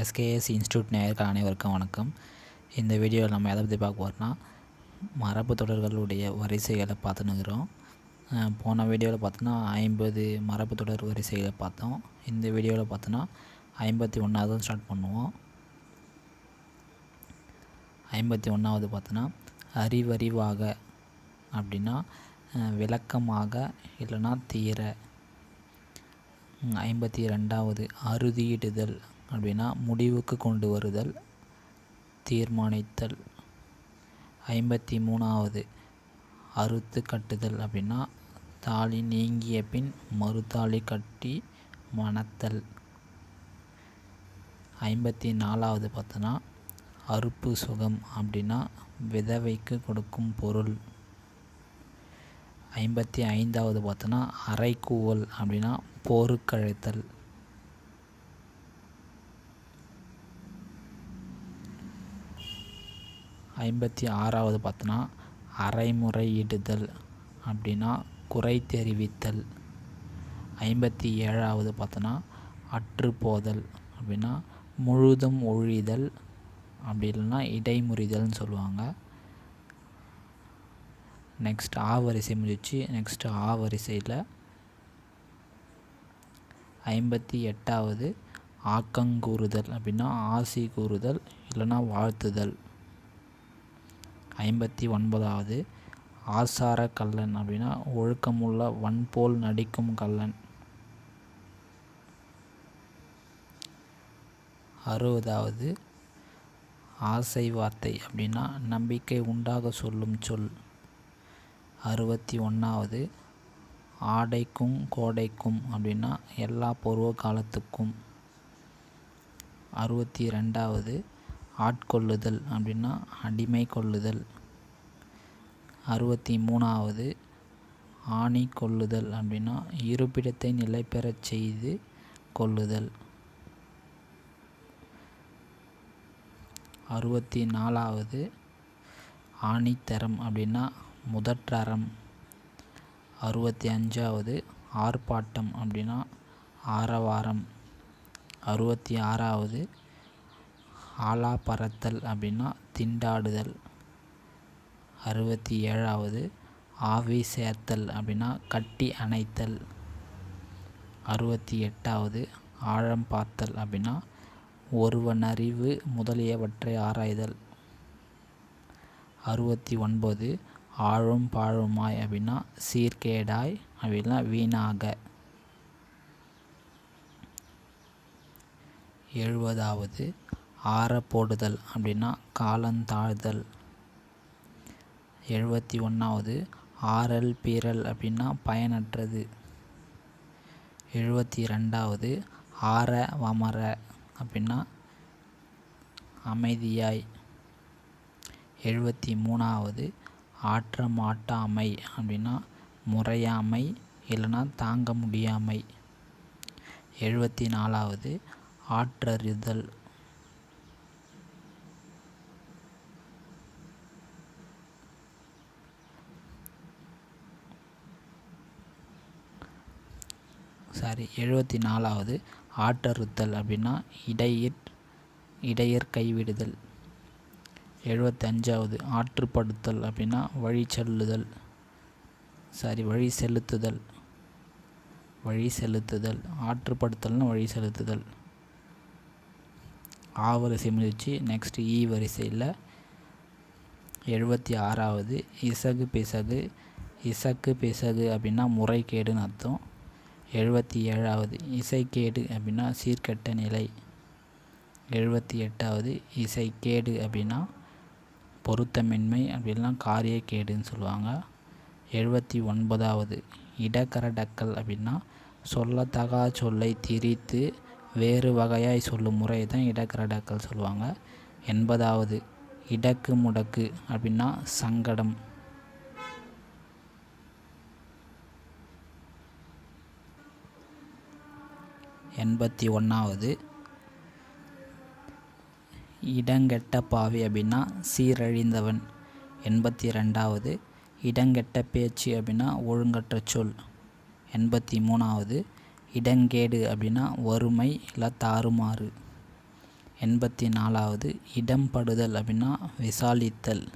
SKS institute நேயர்கள் அனைவருக்கும் வணக்கம். இந்த வீடியோவில் நம்ம எதை பற்றி பார்க்க போகிறோம்னா மரபு தொடர்களுடைய வரிசைகளை பார்த்துன்னுக்குறோம். போன வீடியோவில் பார்த்தோன்னா ஐம்பது மரபு தொடர் வரிசைகளை பார்த்தோம். இந்த வீடியோவில் பார்த்தோன்னா ஐம்பத்தி ஒன்றாவது ஸ்டார்ட் பண்ணுவோம். ஐம்பத்தி ஒன்றாவது பார்த்தோன்னா அறிவறிவாக அப்படின்னா விளக்கமாக இல்லைன்னா தீர. ஐம்பத்தி ரெண்டாவது அறுதியிடுதல் அப்படின்னா முடிவுக்கு கொண்டு வருதல் தீர்மானித்தல். ஐம்பத்தி மூணாவது அறுத்து கட்டுதல் அப்படின்னா தாலி நீங்கிய பின் மறுதாலி கட்டி மணத்தல். ஐம்பத்தி நாலாவது பார்த்தோன்னா அறுப்பு சுகம் அப்படின்னா விதவைக்கு கொடுக்கும் பொருள். ஐம்பத்தி ஐந்தாவது பார்த்தோன்னா அரைக்கூவல் அப்படின்னா போருக்கழைத்தல். ஐம்பத்தி ஆறாவது பார்த்தோன்னா அரைமுறையிடுதல் அப்படின்னா குறை தெரிவித்தல். ஐம்பத்தி ஏழாவது பார்த்தோன்னா அற்றுப்போதல் அப்படின்னா முழுதும் ஒழிதல் அப்படி இல்லைன்னா இடைமுறிதல்னு சொல்லுவாங்க. நெக்ஸ்ட் ஆ வரிசை முடிச்சு நெக்ஸ்ட் ஆ வரிசையில் ஐம்பத்தி எட்டாவது ஆக்கங்கூறுதல் அப்படின்னா ஆசி கூறுதல் இல்லைன்னா வாழ்த்துதல். ஐம்பத்தி ஒன்பதாவது ஆசார கல்லன் அப்படின்னா ஒழுக்கமுள்ள வன்போல் நடிக்கும் கல்லன் அறுபதாவது ஆசை வார்த்தை அப்படின்னா நம்பிக்கை உண்டாக சொல்லும் சொல். அறுபத்தி ஒன்றாவது ஆடைக்கும் கோடைக்கும் அப்படின்னா எல்லா பருவ காலத்துக்கும். அறுபத்தி ரெண்டாவது ஆட்கொள்ளுதல் அப்படின்னா அடிமை கொள்ளுதல் அறுபத்தி மூணாவது ஆணி கொள்ளுதல் அப்படின்னா இருப்பிடத்தை நிலை பெறச் செய்து கொள்ளுதல். அறுபத்தி நாலாவது ஆணித்தரம் அப்படின்னா முதற்றறம். அறுபத்தி அஞ்சாவது ஆர்ப்பாட்டம் அப்படின்னா ஆரவாரம். அறுபத்தி ஆறாவது ஆலா பறத்தல் அப்படின்னா திண்டாடுதல். அறுபத்தி ஏழாவது ஆவி சேர்த்தல் அப்படின்னா கட்டி அணைத்தல். அறுபத்தி எட்டாவது ஆழம் பார்த்தல் அப்படின்னா ஒருவனறிவு முதலியவற்றை ஆராய்தல். அறுபத்தி ஒன்பது ஆழும் பாழுமாய் அப்படின்னா சீர்கேடாய் அப்படின்னா வீணாக. எழுபதாவது ஆற போடுதல் அப்படின்னா காலந்தாழ்தல். எழுபத்தி ஒன்றாவது ஆறல் பீறல் அப்படின்னா பயனற்றது. எழுபத்தி ரெண்டாவது ஆற வமர அப்படின்னா அமைதியாய். எழுபத்தி மூணாவது ஆற்ற மாட்டாமை அப்படின்னா முறையாமை இல்லைன்னா தாங்க முடியாமை. எழுபத்தி நாலாவது ஆற்றறிதல் சாரி எழுபத்தி நாலாவது ஆற்றறுத்தல் அப்படின்னா இடையிற் இடையர் கைவிடுதல். எழுபத்தஞ்சாவது ஆற்றுப்படுத்தல் அப்படின்னா வழி செல்லுதல் சாரி வழி செலுத்துதல் வழி செலுத்துதல் ஆற்றுப்படுத்தல்னு வழி செலுத்துதல் ஆ வரிசை முடிச்சு நெக்ஸ்ட் ஈ e வரிசையில் எழுபத்தி ஆறாவது இசகு பிசகு இசக்கு பிசகு அப்படின்னா முறைகேடுன்னு அர்த்தம். எழுபத்தி ஏழாவது இசைக்கேடு அப்படின்னா சீர்கட்ட நிலை. எழுபத்தி எட்டாவது இசைக்கேடு அப்படின்னா பொருத்தமின்மை அப்படின்னா காரியக்கேடுன்னு சொல்லுவாங்க. எழுபத்தி ஒன்பதாவது இடக்கரடக்கல் அப்படின்னா சொல்லத்தகா சொல்லை திரித்து வேறு வகையாய் சொல்லும் முறை தான் இடக்கரடக்கல் சொல்லுவாங்க. எண்பதாவது இடக்கு முடக்கு அப்படின்னா சங்கடம். எண்பத்தி ஒன்றாவது இடங்கெட்ட பாவி அப்படின்னா சீரழிந்தவன். எண்பத்தி ரெண்டாவது இடங்கெட்ட பேச்சு அப்படின்னா ஒழுங்கற்ற சொல். எண்பத்தி மூணாவது. இடங்கேடு அப்படின்னா வறுமை இல்லை தாறுமாறு. எண்பத்தி நாலாவது. இடம்படுதல் அப்படின்னா விசாலித்தல்.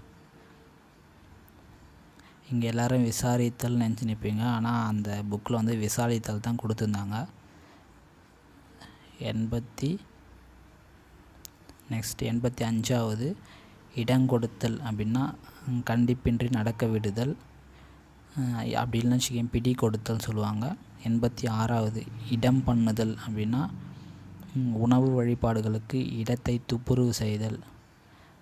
இங்கே எல்லோரும் விசாரித்தல் நினச்சி நிற்பீங்க ஆனால் அந்த புக்கில் வந்து விசாரித்தல் தான் கொடுத்துருந்தாங்க. எண்பத்தி நெக்ஸ்ட் எண்பத்தி அஞ்சாவது இடங்கொடுத்தல் அப்படின்னா கண்டிப்பின்றி நடக்க விடுதல். அப்படி இல்லைன்னு வச்சுக்கோங்க பிடி கொடுத்தல் சொல்லுவாங்க. எண்பத்தி ஆறாவது இடம் பண்ணுதல் அப்படின்னா உணவு வழிபாடுகளுக்கு இடத்தை துப்புரவு செய்தல்.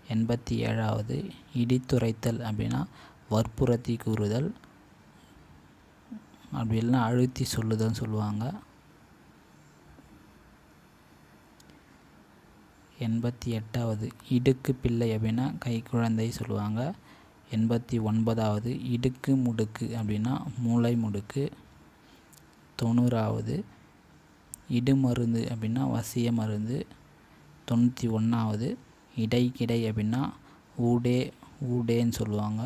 எண்பத்தி ஏழாவது இடித்துரைத்தல் அப்படின்னா வற்புறுத்தி கூறுதல். அப்படி இல்லைன்னா அழுத்தி சொல்லுதல்னு சொல்லுவாங்க. எண்பத்தி எட்டாவது இடுக்கு பிள்ளை அப்படின்னா கைக்குழந்தை சொல்லுவாங்க. எண்பத்தி ஒன்பதாவது இடுக்கு முடுக்கு அப்படின்னா மூளை முடுக்கு. தொண்ணூறாவது இடுமருந்து அப்படின்னா வசிய மருந்து. தொண்ணூற்றி ஒன்றாவது இடைக்கிடை அப்படின்னா ஊடே ஊடேன்னு சொல்லுவாங்க.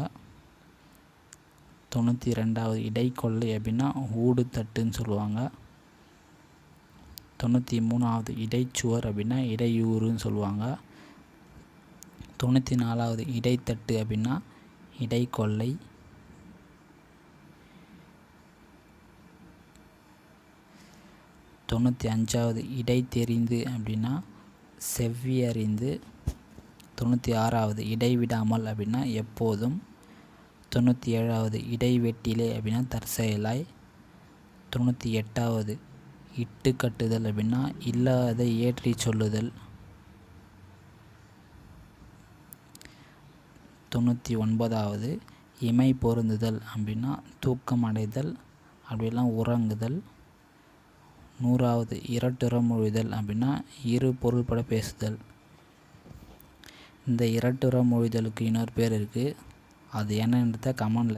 தொண்ணூற்றி ரெண்டாவது இடைக்கொள்ளை அப்படின்னா ஊடு தட்டுன்னு சொல்லுவாங்க. தொண்ணூற்றி மூணாவது இடைச்சுவர் அப்படின்னா இடையூறுன்னு சொல்லுவாங்க. தொண்ணூற்றி நாலாவது இடைத்தட்டு அப்படின்னா இடைக்கொள்ளை. தொண்ணூற்றி அஞ்சாவது இடை தெரிந்து அப்படின்னா செவ்வியறிந்து. தொண்ணூற்றி ஆறாவது இடைவிடாமல் அப்படின்னா எப்போதும். தொண்ணூற்றி ஏழாவது இடைவெட்டிலே அப்படின்னா தற்செயலாய். தொண்ணூற்றி எட்டாவது இட்டு கட்டுதல் அப்படின்னா இல்லாத ஏற்றி சொல்லுதல். தொண்ணூற்றி ஒன்பதாவது இமை பொருந்துதல் அப்படின்னா தூக்கம் அடைதல் அப்படிலாம் உறங்குதல். நூறாவது இரட்டுறமொழிதல் அப்படின்னா இரு பொருள்பட பேசுதல். இந்த இரட்டுற மொழிதலுக்கு இன்னொரு பேர் இருக்குது அது என்னன்றத கமெண்டில்